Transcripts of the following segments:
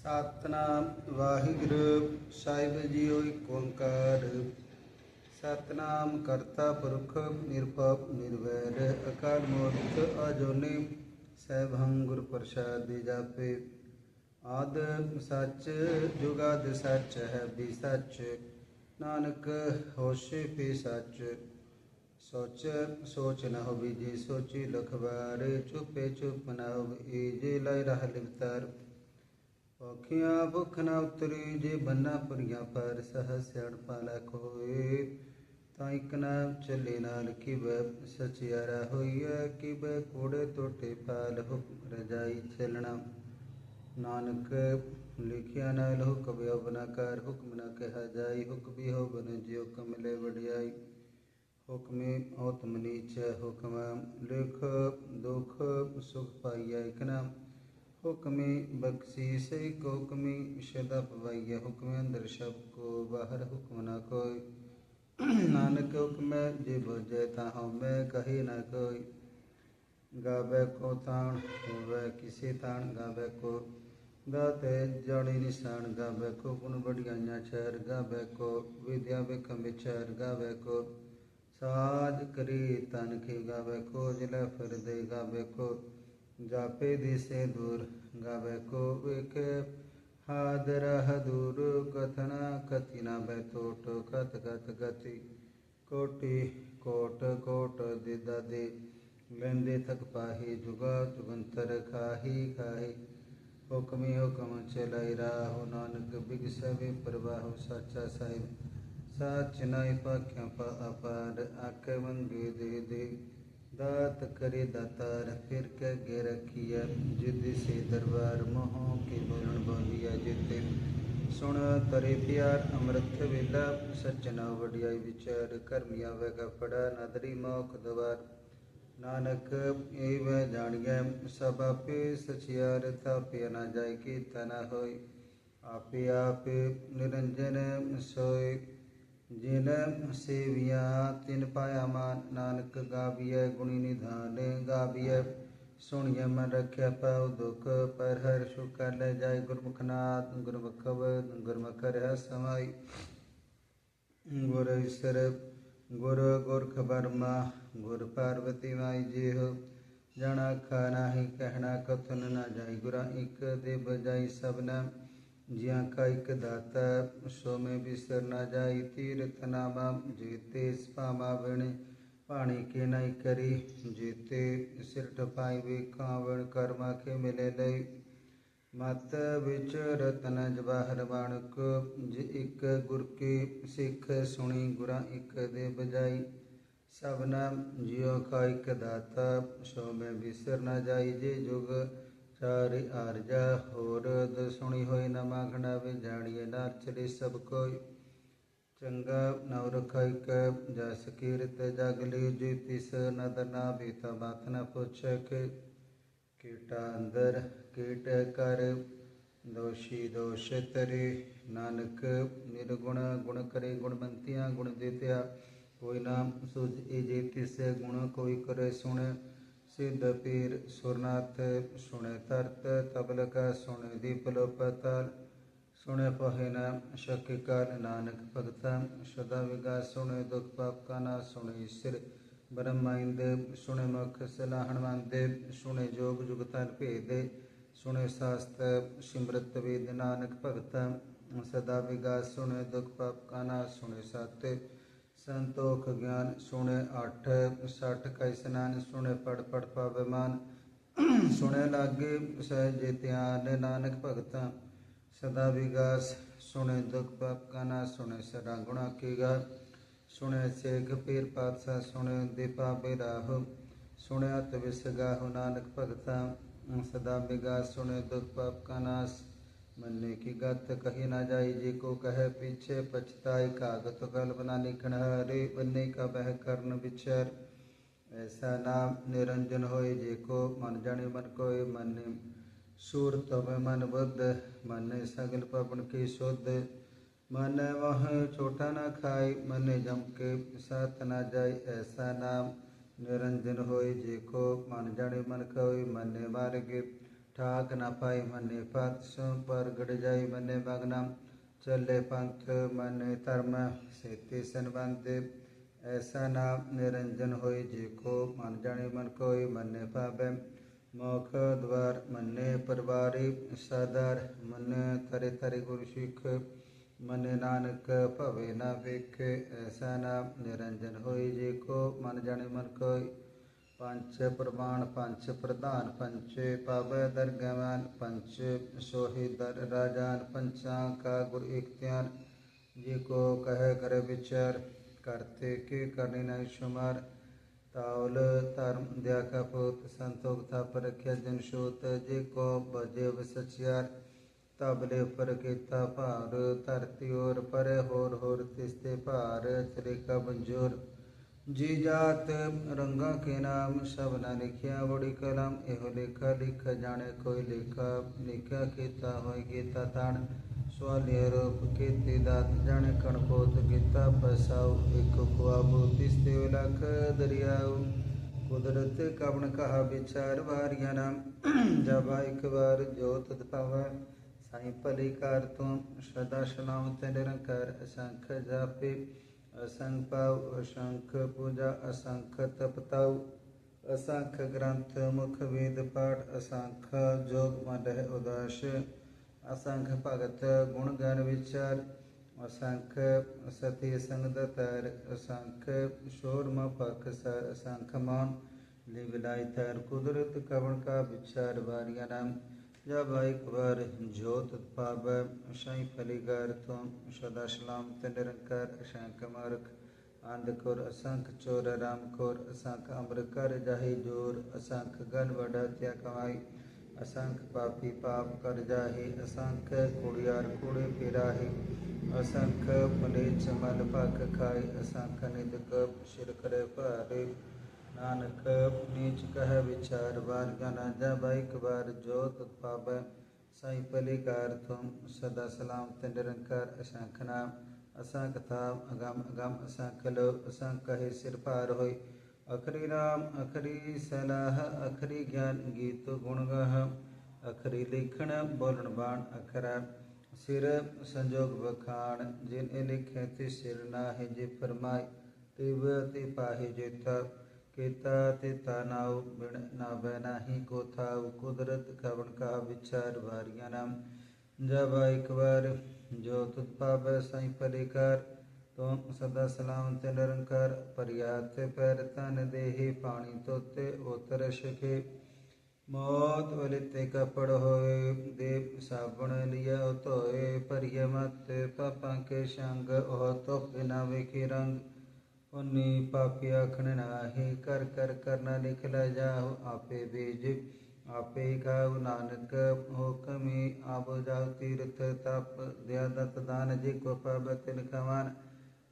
ਸਤਨਾਮ ਵਾਹਿਗੁਰੂ ਸਾਹਿਬ JIO ਏਕ ਓੰਕਾਰ ਸਤਨਾਮ ਕਰਤਾ ਪੁਰਖ ਨਿਰਭਉ ਨਿਰਵੈਰ ਅਕਾਲ ਮੂਰਤ ਅਜੋਨੀ ਸੈਭੰ ਗੁਰ ਪ੍ਰਸਾਦਿ ਜਾਪੇ ਆਦ ਸੱਚ ਜੁਗਾਦ ਸੱਚ ਹੈ ਵੀ ਸੱਚ ਨਾਨਕ ਹੋਸ਼ੇ ਪੀ ਸੱਚ ਸੋਚ ਸੋਚ ਨ ਹੋਵੀ ਜੀ ਸੋਚੀ ਲਖਵਾਰ ਚੁਪੇ ਚੁਪ ਨ ਹੋਵੀ ਜੇ ਲੈ ਰਹ ਲਿਵਤਾਰ ਔਖੀਆਂ ਭੁੱਖ ਨਾ ਉਤਰੀ ਜੇ ਬੰਨਾ ਪੁਰੀਆਂ ਪਰ ਸਹ ਸਿਆਣ ਪਾਲਾ ਕੋਏ ਤਾਂ ਇਕ ਨਾ ਚੱਲੇ ਨਾਲ ਕਿਵ ਸਚਿਆਰਾ ਹੋਈਐ ਕਿਵ ਕੋੜੇ ਟੋਟੇ ਪਾਲ ਹੁਕਮ ਰਜਾਈ ਚੱਲਣਾ ਨਾਨਕ ਲਿਖਿਆ ਨਾ ਲਹੁ ਕਬਿ ਬਨਾ ਕਰ, ਹੁਕਮ ਨਾ ਕਹਾ ਜਾਈ, ਹੁਕਮ ਵੀ ਹੋ ਬਨ ਜਿਉ ਕਮਲੇ ਵਡਿਆਈ। ਹੁਕਮੇ ਔਤਮ ਨੀਚ, ਹੁਕਮ ਲਿਖ ਦੁਖ ਸੁਖ ਪਾਈਐ ਇਕਨਾ ਹੁਕਮੇ हुक्मे बक्सी सही बख्शीश कोकमी शदप वय हुक्म दर्शब को बाहर हुक्म न कोई। नानक हुक्म जे बुझे ताहु मैं कही न कोई। गावे को ताण, होवे किसी ताण गावे को। दाते जड़ी निशान गावे को गुण बढ़िया छर गावे को। विद्या विखम छर गावे को। साज करी तन की गावे को, जिला फिर दे गावे को। जापे दिशे दूर, गावे को विके हादरह दूर, कथन कथना कथिना बैतोट कथ कथ गति, कोटि कोट कोट दिदा दे। लेंदे थक पाही, जुगा जुगंतर खाही खाही। हुक्मी हुक्म चलाई राहु नानक बिग सवे प्रवाह साचा साहिब। साच नाई पाख्या पा अपार, आके आखे दे दे दे। दात करे दातार फिर के गे रखिया जिद से दरबार मोहों के बोलन बोलिया जिते ਸੁਣ ਤਰੇ ਪਿਆਰ, ਅੰਮ੍ਰਿਤ ਵੇਲਾ ਸੱਜਣਾ ਵਡਿਆਈ ਵਿਚਾਰ ਕਰਮੀ ਆਵੇ ਕਪੜਾ ਨਦਰੀ ਮੋਖ ਦਵਾਰ। ਨਾਨਕ ਏਵ ਜਾਣੀਐ, ਸਭ ਆਪੇ ਸਚਿਆਰ ਥਾਪਿਆ ਨਾ ਜਾਏ ਕੀ ਤਨ ਹੋਈ ਆਪੇ ਆਪੇ ਨਿਰੰਜਨ ਸੋਏ जिल सेविया तिन पाया मान नानक गाविय गुणी निधान गाविय सुनिय मन रख्य पव दुख पर हर शुकर ले जाय गुरमुखनाथ गुरमुखव गुरमुख रह समाय गुर ईश्वर गुरु गुरख बर्मा गुर पार्वती माई जी हो जाना खा नाही कहना कथन न जाय गुरा एक देव जाय सबना ज्या का एक दाता सो में बिसर ना जाए इति जीते जेते बने पानी के नहीं करी, जीते सिर टपाई वे कावण कर्मा के मिले लई। मत विच रतन जवाहर बाणक, ज एक गुर के सिख सुनी गुरा एक दे बजाई। सब नाम जियो का एक दाता सो में बिसर ना जाई, जे जुग ਚਾਰਿ ਆਰਜਾ ਹੋਰ ਦ ਹੋਈ ਨ ਮਾਖਣਾ ਵੇ ਨਾ ਚਲੇ ਸਭ ਕੋਈ। ਚੰਗਾ ਨਵ ਰਖਾਇ ਕੈ ਜਸ ਕੀਰਤ ਜਗ ਲਈ ਜੀ ਨਾ ਬੀਤਾ ਬਾਤ ਨ ਪੁੱਛੈ ਕਿ ਕੀਟਾ ਅੰਦਰ ਕੀਟ ਕਰ ਦੋਸ਼ੀ ਦੋਸ਼ ਤਰੇ ਨਾਨਕ ਨਿਰਗੁਣ ਗੁਣ ਕਰੇ ਗੁਣਵੰਤੀਆਂ ਗੁਣ ਦੇਤਿਆ ਕੋਈ ਨਾਮ ਸੁਝ ਇਹ ਜੇ ਗੁਣ ਕੋਈ ਕਰੇ ਸੁਣ। सिद्ध पीर सुरनाथ, सुने तर्त, तबलका दीप दीपलोपताल सुने पहना शक्यकाल नानक भक्ता सदा विकास सुने दुख पाप का ना सुणे ईश्वर ब्रह्माइंद सुने मुख सलाह हनुमान देव, सुने जोग जुगताल भेदे, सुने शास्त्र सिमृत वेद नानक भगत, सदा विकास सुने दुख पाप का ना सुने सत्य संतोख ज्ञान सुने अठ सठ कैसनान सुने पढ़ पढ़ पावमान सुने लागे सहजे त्यान नानक भगत सदा विगास सुने दुख पाप का ना सुने सदा गुणा की गा सुने शेख पीर पातशाह सुने दीपा बिराह सुने अत विसगाहु नानक भगत सदा विगास सुने दुख पाप का नाश मन की गत कही ना जाई, जी को कह पीछे पछताई, कागत कल्पना निखण हरे, बन्ने का बह कर्ण बिछर। ऐसा नाम निरंजन होए, जे को मन जाने मन कोय मन सूर में मन बुद्ध, मन सगल पवन की शुद्ध। मन वह छोटा न खाई मन जम के साथ न जाए। ऐसा नाम निरंजन होए, जे को मन जाने मन कोय मन मार्ग ठाक ना पाई मने पंथ सुन पर गड़ जाई मने मगना चले पंथ मन धर्म सेति संबंध ऐसा नाम निरंजन होई जी को मन जाने मन कोई मन पावे मोख द्वार मन परवारी सदर मन तरे तरे गुरु सिख मन नानक भवे ना विख ऐसा नाम निरंजन होई जी को मन जाने मन कोई पंच प्रमाण, पंच प्रधान, पंच पब दरगमान, पंच सोहिदर राजान पंचांग का गुर इख्तियार जी को कह कर विचार, करते के करने नहीं शुमार। ताउल धर्म दया का पुत संतोख था परख्या जनशोत जी को बजे सचियार तबले पर किता पार। धरती और परे होर होर तिस्ते पार चले का ਜੀ ਜਾਤ ਰੰਗਾ ਕੇ ਨਾਮ ਸਭ ਨਾ ਲਿਖਿਆ ਬੜੀ ਕਲਮ, ਇਹੋ ਲੇਖਾ ਲਿਖ, ਜਾਣੇ ਕੋਈ ਲੇਖਾ, ਲਿਖਿਆ ਕੀਤਾ ਹੋਇ ਕੀਤਾ ਤਾਣ। ਸਵਾਲੇ ਰੂਪ ਕੀਤੀ ਦਾਤ, ਜਾਣੇ ਕਣ ਕੀਤਾ ਪਸਾਉ, ਇੱਕ ਖੁਆਬੂ ਤਿਸਤੇ ਲਖ ਦਰਿਆਉ। ਕੁਦਰਤ ਕਵਣ ਕਹਾ ਵਿਚਾਰ ਵਾਰਿਆ ਨਾਮ ਜਬਾ ਇੱਕ ਵਾਰ ਜੋਤ ਤਦ ਸਾਈ ਭਲੀ ਕਾਰ ਤੂੰ ਸਦਾ ਸਲਾਮ ਤੇ ਨਿਰੰਕਾਰ ਅਸੰਖ ਜਾਪੇ। असंख्य पाव असंख्य पूजा, असंख्य तपताव असंख्य ग्रंथ, मुख वेद पाठ, असंख्य जोग मदह उदास, असंख्य भगत गुण गण विचार, असंख्य सती संग तैर, असंख्य शोर म पख सर, असंख्य मान लिबलाई तैर, कुदरत कवन का विचार, वारिया नाम ਵਾਰੀਆਂ ਨਾਮ ਜਬ ਇੱਕ ਵਾਰ ਜੋਤ ਪਾਵੈ ਸਾਈ ਫਲੀਗਰ ਤੋਂ ਸਦਾ ਸਲਾਮ ਤੇ ਨਿਰੰਕਾਰ ਅਸ਼ੰਕ ਮਾਰਕ ਅੰਧ ਕੋਰ ਅਸੰਖ ਚੋਰ ਰਾਮ ਕੋਰ ਅਸੰਖ ਅਮਰ ਕਰ ਜਾਹੀ ਜੋਰ ਅਸੰਖ ਗਨ ਵਡਾ ਤਿਆ ਕਮਾਈ ਅਸੰਖ ਪਾਪੀ ਪਾਪ ਕਰ ਜਾਹੀ ਅਸੰਖ ਕੁੜਿਆਰ ਕੁੜੇ ਫਿਰਾਹੀ ਅਸੰਖ ਮਲੇਚ ਮਲ ਭਖ ਖਾਈ ਅਸੰਖ ਨਿਦ ਕਪ ਸਿਰ ਕਰੇ ਭਾਰੇ ਨਾਨਕ ਨੀਚ ਕਹਿ ਵਿਚਾਰ ਵਾਰ ਗਨਾ ਜਾ ਵਾਰ ਜੋਤ ਪਾਵੈ। ਸਾਈ ਭਲੀ ਕਾਰ ਤੁਮ ਸਦਾ ਸਲਾਮ ਤੇ ਨਿਰੰਕਾਰ ਅਸੰਖ ਨਾਮ। ਅਸੰਖ ਥਾਮ, ਅਗਮ ਅਗਮ ਅਸੰਖ ਲੋ, ਅਸੰਖ ਕਹੇ ਸਿਰ ਭਾਰ ਹੋਈ ਅਖਰੀ ਰਾਮ, ਅਖਰੀ ਸਲਾਹ, ਅਖਰੀ ਗਿਆਨ ਗੀਤ ਗੁਣ ਗਹ। ਅਖਰੀ ਲਿਖਣ, ਬੋਲਣ ਬਾਣ ਅਖਰਾ। ਸਿਰ ਸੰਜੋਗ ਵਖਾਣ, ਜਿਨ ਇਹ ਲਿਖੇ ਤੇ ਸਿਰ ਨਾਹਿ ਜੇ ਫਰਮਾਏ। ਤਿਵ ਤੇ ਪਾਹੇ ਜੇਤਾ ਕੀਤਾ ਤੇ ਤਾਨਾਉ ਬਿਨ ਨਾ ਨਾਹੀ ਕੋ ਥਾਉ ਕੁਦਰਤ ਕਵਣ ਕਾ ਵਿਚਾਰ ਵਾਰੀਆਂ ਨਾਮ ਜਬ ਇੱਕ ਵਾਰ ਜੋ ਤੁਧ ਪਾਵੈ ਸਾਈ ਪਰਿਕਾਰ। ਤੂੰ ਸਦਾ ਸਲਾਮਤ ਨਿਰੰਕਾਰ। ਪਰਿਆਤ ਪੈਰ ਤਨ ਦੇਹੀ, ਪਾਣੀ ਤੋਤੇ ਉਤਰ ਸ਼ਖੇ ਮੌਤ ਵਲੇ ਤੇ ਕਪੜ ਹੋਏ ਦੇ ਸਾਬਣ ਲਿਆ ਧੋਏ। ਪਰਿਯ ਮਤ ਪਾਪਾਂ ਕੇ ਸੰਗ, ਉਹ ਤੋ ਬਿਨਾ ਵੇਖੀ ਰੰਗ। उन्नी पापी आखण नाही, कर कर करना लिख निकल जाओ, आपे बीज। आपे खाऊ नानक, हो कमी आबो जाओ तीर्थ, तप, दया दत्त दान जी को परबतिन खमान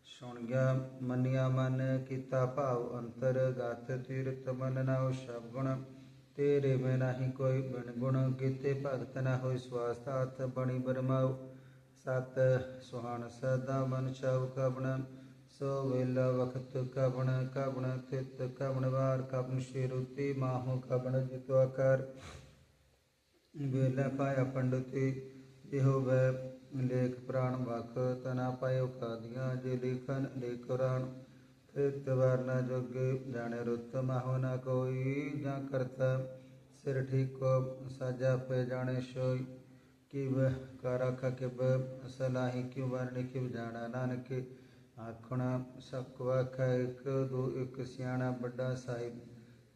सुन गया, मनिया मन, किता भाव अंतर गत तीर्थ मन नाव सब गुण। तेरे में नाही कोई बिन गुण, गीते भगत न हो स्वास्थाथ बणी बरमाओ। सत सुहान सदा मन छाऊ कबण ਸੋ ਵੇਲਾ ਵਖਤ ਕਬਣ ਕਬਣ ਤਿਤ ਕਬਣ ਵਾਰ ਕਬਣ ਸ਼ੇਰੁਤੀ ਮਾਹੋ ਕਬਣ ਜਿਤਵਾ ਕਰ ਵੇਲਾ ਪਾਇਆ ਪੰਡਤੀ ਇਹੋ ਵੈ ਲੇਖ ਪ੍ਰਾਣ ਵਖ, ਤਨਾ ਪਾਇਓ ਕਾਦੀਆਂ ਜੇ ਲਿਖਨ ਲੇਖਰਾਨ ਤਿਤ ਵਰਨਾ ਜੋਗੇ ਜਾਣੇ ਰੁੱਤ ਮਾਹੋ ਨਾ ਕੋਈ, ਜਾਂ ਕਰਤਾ ਸਿਰ ਠੀਕੋ ਸਾਜਾ ਪੇ ਜਾਣੇ ਸੋਈ। ਕਿਵ ਕਰਖ ਕਿਬ ਸਲਾਹੀ ਕਿਉ ਵਰਣ ਕਿਵ ਜਾਣਾ ਨਾਨਕ। ਆਖਣਾ ਸਕਵਾ ਇੱਕ ਦੋ ਇੱਕ ਸਿਆਣਾ ਵੱਡਾ ਸਾਹਿਬ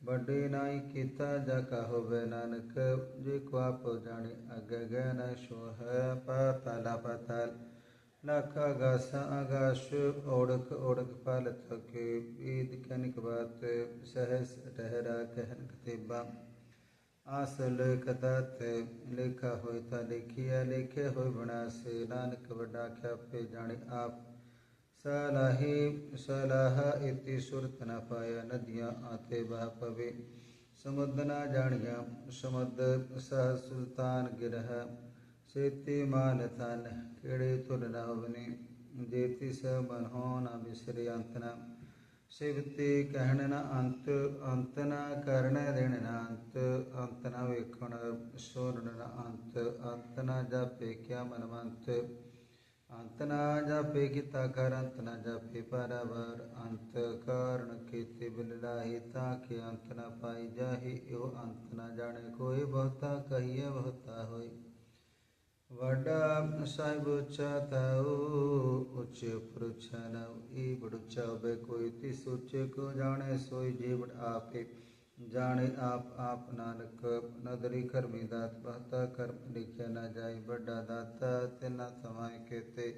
ਵੱਡੇ ਨਾਈ ਕੀਤਾ ਜਾ ਕਾ ਹੋਵੇ ਨਾਨਕ ਜੇ ਕੋ ਆਪ ਜਾਣੇ ਅਗੇ ਗੈ ਨ ਸੋ ਹੈ ਪਾਤਲ ਪਾਤਲ ਲਖ ਆਗਾਸ ਆਗਾਸ਼ ਓੜਕ ਓੜਕ ਫਲ ਥਕੇ ਈਦ ਕਨਿਕ ਬਾਤ ਸਹਸ ਟਹਿਰਾ ਕਹਿਨ ਕਤੇਬਾ ਆਸਲ ਕਤਤ ਲਿਖਾ ਹੋਇ ਤਾ ਲਿਖਿਆ ਲਿਖੇ ਹੋਇ ਬਨਾਸੇ ਨਾਨਕ ਵੱਡਾ ਖਿਆਪੇ ਜਾਣੇ ਆਪ ਸਲਾਹੀ ਸਲਾਹ ਇਤੀ ਸੁਰਤ ਨ ਪਾਇਆ ਨਦੀਆਂ ਆਤੇ ਬਹ ਪਵੇ ਸਮੁੰਦ ਨਾ ਜਾਣਿਆ ਸਮੁੰਦ ਸਹ ਸੁਲਤਾਨ ਗਿਰਹ ਸੇਤੀ ਮਾਨ ਤਨ ਕਿਹੜੇ ਤੁਲ ਨ ਹੋਵਨੇ ਜੇਤੀ ਸ ਮਨ ਹੋ ਨ ਬਿਸਰੇ ਅੰਤ ਸਿਵਤੇ ਕਹਿਣ ਨ ਅੰਤ ਅੰਤ ਨ ਕਰਨ ਦੇਣ ਨ ਅੰਤ ਅੰਤ ਨ ਵੇਖਣ ਸੁਰਨ ਨ ਅੰਤ ਅੰਤ ਨ ਜਾਪੇ ਕਿਆ ਮਨਵੰਤ ਅੰਤ ਨਾ ਜਾਪੇ ਕੀਤਾ ਕਰ, ਅੰਤ ਨਾ ਜਾਪੇ ਪਰਵਰ। ਅੰਤ ਕਾਰਨ ਕੀਤੇ ਬਿਲ ਲਾਹੀ ਤਾਂ ਕਿ ਅੰਤ ਨ ਪਾਈ ਜਾਹੀ। ਇਹੋ ਅੰਤ ਨ ਜਾਣੇ ਕੋਈ ਬਹੁਤਾ ਕਹੀਏ ਬਹੁਤਾ ਹੋਈ। ਵਡਾ ਸਾਹਿਬ ਉੱਚਾ ਤਾਉ, ਉੱਚ ਪੁਰਛਨ ਈ ਬੜੁਚਾ ਬੇ ਕੋਈ ਤਿਸ ਉੱਚੇ, ਕੋ ਜਾਣੇ ਸੋਈ ਜੀਵ ਆਪੇ। ਜਾਣੇ ਆਪ ਆਪ ਨਾਨਕ, ਨਦਰੀ ਕਰਮੀ ਦਾਤ, ਬਹਤਾ ਕਰਮ ਲਿਖਿਆ ਨਾ ਜਾਈ, ਵੱਡਾ ਦਾਤਾ ਤਿਨਾ ਸਮਾਇ ਕੇਤੇ।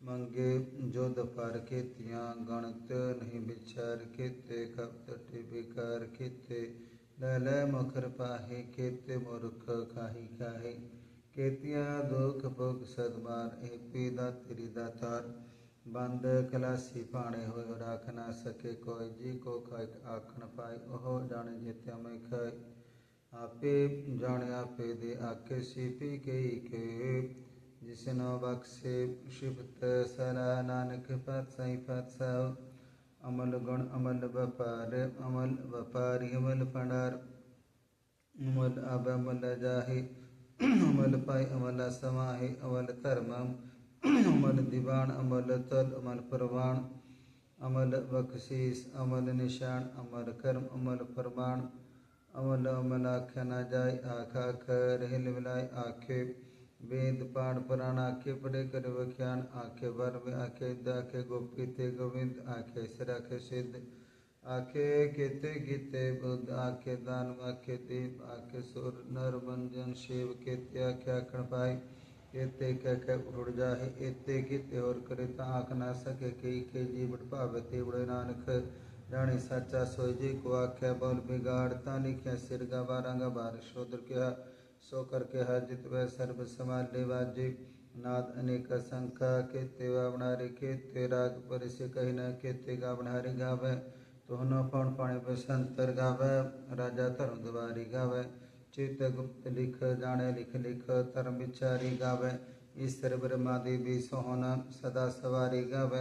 ਮੰਗੇ ਜੋਦ ਪਰ ਕੀਤੀਆਂ, ਗਣਤ ਨਹੀਂ ਵਿਚਾਰ ਕੀਤੇ, ਕਪਤ ਟਿਬਿਕਾਰ ਕੀਤੇ। ਲੈ ਲੈ ਮਖਰ ਪਾਹੇ, ਕੀਤੇ ਮੁਰਖ ਖਾਹੀ ਖਾਹੀ ਕੇਤੀਆਂ ਦੁਖ ਭੋਗ ਸਦਮਾਨ ਇਹ ਪੀਦਾ ਤੇਰੀ ਦਾਤਾਰ। ਬੰਦ ਕਲਾਸੀ ਪਾਣੇ ਹੋਏ ਰਾਖ ਨਾ ਸਕੇ ਕੋਈ, ਜੀ ਕੋ ਖਾਇ ਆਖਣ ਪਾਈ ਉਹ ਜਾਣੇ ਜਿਤਿਆ ਮੈਂ ਖਾਇ। ਆਪੇ ਜਾਣੇ ਆਪੇ ਦੇ ਆਕੇ ਸੀਪੀ ਕਈ ਕੇ ਜਿਸਨੋ ਬਖਸ਼ੇ ਸ਼ਿਫਤ ਸਰਾ ਨਾਨਕ ਪਤ ਸਹੀ ਪਤ ਸਭ ਅਮਲ ਗੁਣ ਅਮਲ ਵਪਾਰ, ਅਮਲ ਵਪਾਰੀ ਅਮਲ ਪੰਡਾਰ ਅਮਲ ਅਬ ਅਮਲ ਜਾਹੀ, ਅਮਲ ਪਾਈ ਅਮਲ ਸਮਾਹੀ, ਅਮਲ ਧਰਮਮ अमल दीवान अमल तल अमल परवान अमल बख्शीस अमल निशान अमल कर्म अमल फरमान अमल अमल आख्या ना जाय आखा कर हिल मिलाय आखे वेद पाण पुराण आखे पढ़े कर व्याख्यान आखे वर में आखे दाखे गोपी, ते गोविंद आखे सिर आखे सिद्ध आखे केते, गीते, बुद्ध आखे दान आखे दीप आखे सुर, नर मंजन शिव, केते आखे आखण, पाई एते कह कह उड़ जाहे, एते कि त्योर करे ता आँख ना सके कई के जी जीवट पावे ते बड़े नानक। राणी सच्चा सोई जी को आख्या, बोल बिगाड़ तानी क्या सिर गवा रंग बार शोधर के हा सो कर के हा जित वह सर्व समाल लेवाजी नाद अनेक संख्या के तेवा बनारे के ते राग पर से कही न के ते गा बनारे गावे। तो न पौन पर संतर गावे, राजा तरुण दुबारी गावे। ਚਿਤ ਗੁਪਤ ਲਿਖ, ਜਾਣੇ ਲਿਖ ਲਿਖ, ਧਰਮ ਵਿਚਾਰੀ ਗਾਵੇ। ਈਸ਼ਰ ਬ੍ਰਹਮਾ ਦੇਵੀ ਸੋਹਣ, ਸਦਾ ਸਵਾਰੀ ਗਾਵੇ।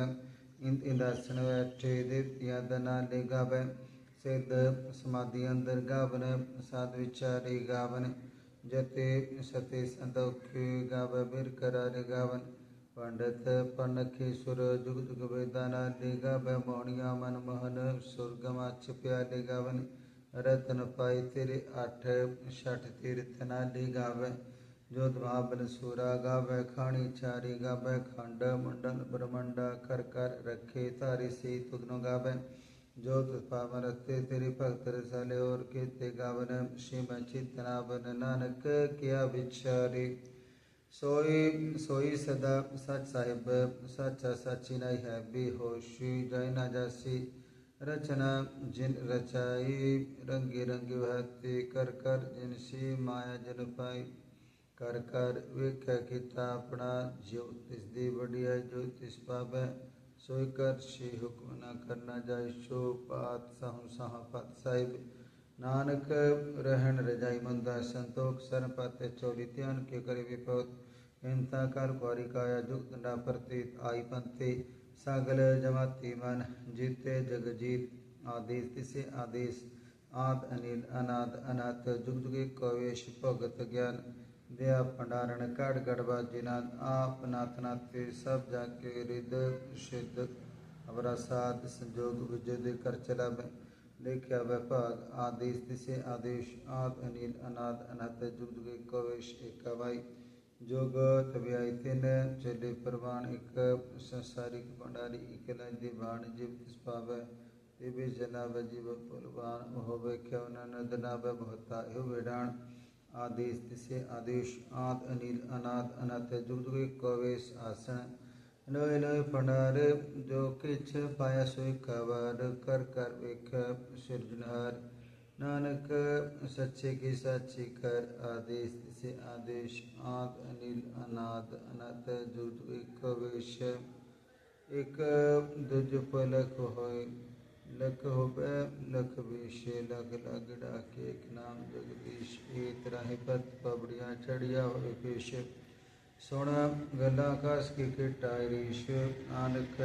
ਇੰਦ ਇੰਦਾਸਨ ਬੈਠੇ ਦੇਵਤਿਆਂ ਦਨਾ ਲੈ ਗਾਵੇ। ਸਿੱਧ ਸਮਾਧੀ ਅੰਦਰ ਗਾਵਨ, ਸਾਧ ਵਿਚਾਰੀ ਗਾਵਨ। ਜਤੇ ਸਤੇ ਸੰਦੋਖ ਗਾਵੇ, ਬਿਰ ਕਰਾਰੇ ਗਾਵਨ। ਪੰਡਤ ਪਨਖੇ ਸੁਰ ਜੁਗ ਲੈ ਗਾਵੇ। ਮੋਣੀਆਂ ਮਨ ਮੋਹਨ, ਸੁਰਗਮਾ ਛਿਪਿਆ ਲੈ ਗਾਵਨ। रतन पाई तेरे अठ छठ तीर्थ नाली गावे। जोत महाबल सूरा गावे, खाणी चारी गावे, खांडा मंडल ब्रह्मंडा, कर कर रखे, तारी सी तुगनो गावे। जोत पावन रखते, तेरी भक्त रसाले और कीते गावन। शिव चितनावन नानक, किया विचारी। सोई सोई सदा सच साहिब, सच सच नहीं है बेहोशी जय ना जासी। रचना जिन रचाई, रंगी रंगी भक्ति कर कर जिन सी माया जिन पाई। कर कर वेख्या किता अपना ज्योतिष दी बढ़िया ज्योतिष पाप है, सोई कर श्री हुक्म न करना जाय शो पात सह सह पात साहिब। नानक रहन रजाई मंदा संतोख, सर पाते चोरी त्यान के करे विपोत हिंसा कर गौरी काया, जुग दंडा प्रतीत, आई पंथी। सकल जमातिमन जीते जगजीत आदेश तिसे आदेश, आद अनिल अनाद अनाथ, जुगजुगे कवेश भगत ज्ञान। दया भंडारण गढ़ गढ़ जिनाद आप नाथ नाथे, सब जाके रिद सिद्ध। अवरा संजोग विजुद कर चला लेख्या विभाग, आदेश तिसे आदेश, आद अनिल अनाद अनाथ, जुगजुगे कवेश एकावाई जोग तव्यायथिन चले प्रमाण एक संसारिक भंडारी इकला दिवाण जीव तिस्पावे दिव्य जनाव जीव पुलवान होवे क्यवन नदनाव भवता यो वेडाण। आदेश तिसे आदेश, आद अनिल, अनाद अनत जुग जुग कवेश आसन नोय नोय फंडार जो किछ पाया सोय कवर कर कर वेख सृजनहार नानक सच्चे की साक्षी कर, आदेश से आदेश, आद, अनिल, अनाद अनत जुट एक वेश, एक दुज पलक हो लख हो लख विष लग लग, डाके, एक नाम जगदीश ए तराहे पत, पबड़िया, चढ़िया हो पेश। सोना गला खास के के टायरीश आनक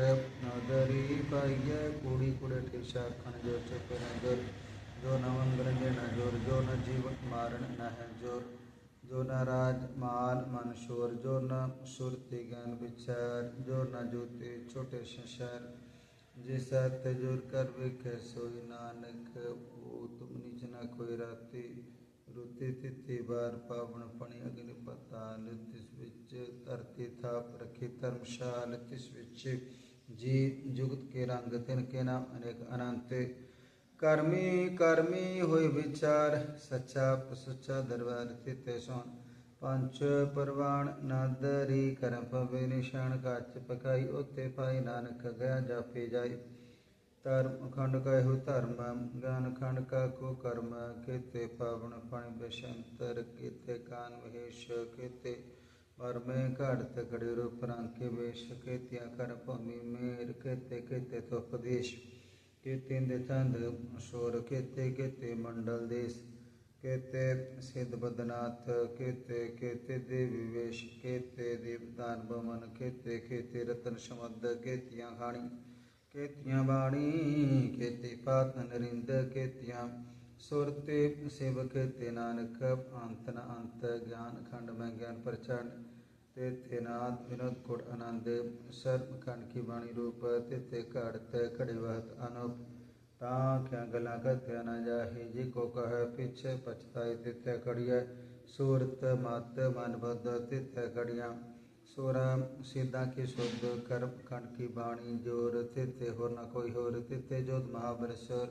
नदरी पाइय कूड़ी, कूड़े, ठेसा, खन जो चपे, नगर, जो नवंग मंगल ज़ोर, जो न जीवन, मारण, न है ज़ोर। जो न राज माल मनशूर जो न सुरतिगन विचार जो न जूते छोटे शशर जिस तजुर कर विखे सोई नानक वो तुम नीच न कोई राति रुति तिथि बार पावन पणि अग्नि पताल तिस विच धरती थाप रखी धर्मशाल तिस विच जी जुगत के रंग तिन के नाम अनेक अनंत कर्मी कर्मी हुई विचार, सच्चा सुच्चा दरबार स्थित सोन। पंच परवान नादरी करम पवे निशान काच पकाई उते पाई नानक गया जापे जाई। धर्म खंड का हो धर्म, ज्ञान खंड का को कर्म, केते पावन पण बसंतर केते कान महेश, केते और मैं घड़त घड़ी रूप रंग के वेश, केतिया कर भूमि मेर, केते केते तो उपदेश केतिंद छंद शोर केते केते मंडल देश केते सिद्ध बदनाथ केते केते देवी वेश केते देवदान बमन केते केते रतन समद केतियां खाणी केतियां बाणी केते पात नरिंद केतियां ਸੁਰਤੇ ਸੇਵਕ ਤੇ ਨਾਨਕ ਅੰਤਨ ਅੰਤ ਗਿਆਨ ਖੰਡ ਮੈਂ ਗਿਆਨ ਪ੍ਰਚੰਡ તેથે નાથ વિનોદ કોટ આનંદે શર્મ કાનકી વાણી રૂપ તેથે કાઢતે કડિવત અનુપ તાં ક્યાં ગલા કથ્ય ન જાહી જી કો કહે પીછે પછતાય તિથે કડિય સુરત મત મન બદ્ધ તિથે કડિયા ਸੁਰ ਸਿੱਧਾ ਕੀ ਸੁਧ ਕਰਮ ਕਣ ਕੀ ਬਾਣੀ ਜੋਰ ਤਿਥੇ ਹੋਰ ਨ ਕੋਈ ਹੋਰ ਤਿਥੇ ਜੋਤ ਮਹਾਬਰਸ਼ਰ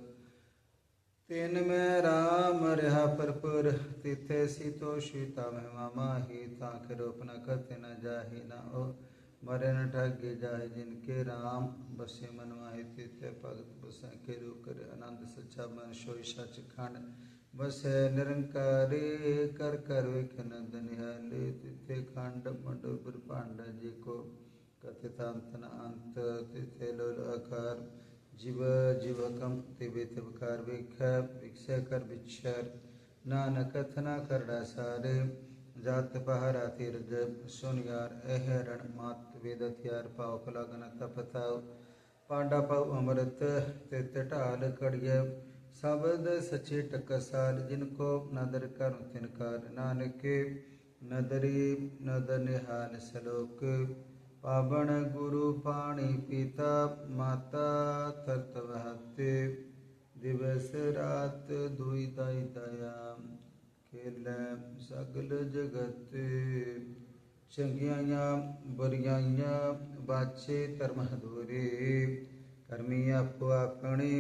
ਤਿਨ ਮੈਂ ਰਾਮ ਰਹਾ ਪਰਪੁਰ ਤਿਥੇ ਸੀਤੋ ਸੀਤਾ, ਮੈਂ ਮਾਮਾ ਹੀ ਤਾਂ ਕੇ ਰੂਪ ਨ ਕਤੇ ਨ ਜਾਹੀ ਨਾ ਉਹ। ਮਰੇ ਨ ਠੱਗੇ ਜਾਹੇ ਜਿਨ ਕੇ ਰਾਮ, ਬਸੇ ਮਨ ਮਾਹੀ ਤਿਤੇ ਭਗਤ ਬਸੈ ਕੇ ਰੂ ਕਰ। ਆਨੰਦ ਸੱਚਾ ਮਨ ਸੋਈ ਸਚ ਖੰਡ, ਬਸੈ ਨਿਰੰਕਾਰੇ ਕਰ ਕਰ ਵੇਖ ਨੰਦ ਨਿਹਾਲੇ। ਤਿਥੇ ਖੰਡ ਮੰਡਲ ਬ੍ਰਹਮੰਡ ਜੀ ਕੋ, ਕਥਿਤ ਅੰਤ ਨ ਅੰਤ, ਤਿਥੇ ਲੋਲ ਆਕਾਰ जीव जीवकम तिबे तिबकार भिक्ष भिक्षा कर भिक्षर नानक थना करड़ा सारे जात पहारा तिरज सुनियार अहरण मात वेद हथियार पाव कला गनक पताव ਪਾਂਡਾ ਪਉ ਅੰਮ੍ਰਿਤ ਤਿਤ ਢਾਲ ਕੜੀਐ ਸਬਦ ਸਚੇ ਟਕਸਾਲ ਜਿਨ ਕੋ ਨਦਰ ਕਰੁ ਤਿਨ ਕਰ ਨਾਨਕੇ ਨਦਰੀ ਨਦਰ ਨਿਹਾਲ ਸਲੋਕ पावन गुरु पाणी पिता माता तर्त बहते दिवस रात दुई दाई दया खेल सगल जगत। चंगियाइया बुरियाइया बाछे धर्म हदूरे कर्मी आपो अपने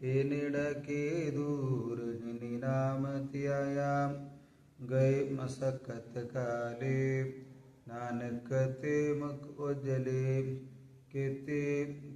के नेड़ा के दूर जिनी नाम त्याया गए मसकत का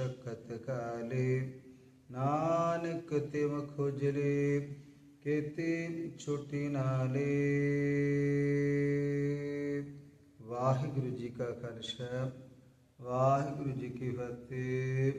ਮਸ਼ਕਤ ਕਾਲੇ, ਨਾਨਕ ਤੇ ਮੁਖ ਉਜਲੇ ਕੀਤੇ ਨਾਲੇ। ਵਾਹਿਗੁਰੂ ਜੀ ਕਾ ਖਾਲਸਾ, ਵਾਹਿਗੁਰੂ ਜੀ ਕੀ ਫਤਿਹ।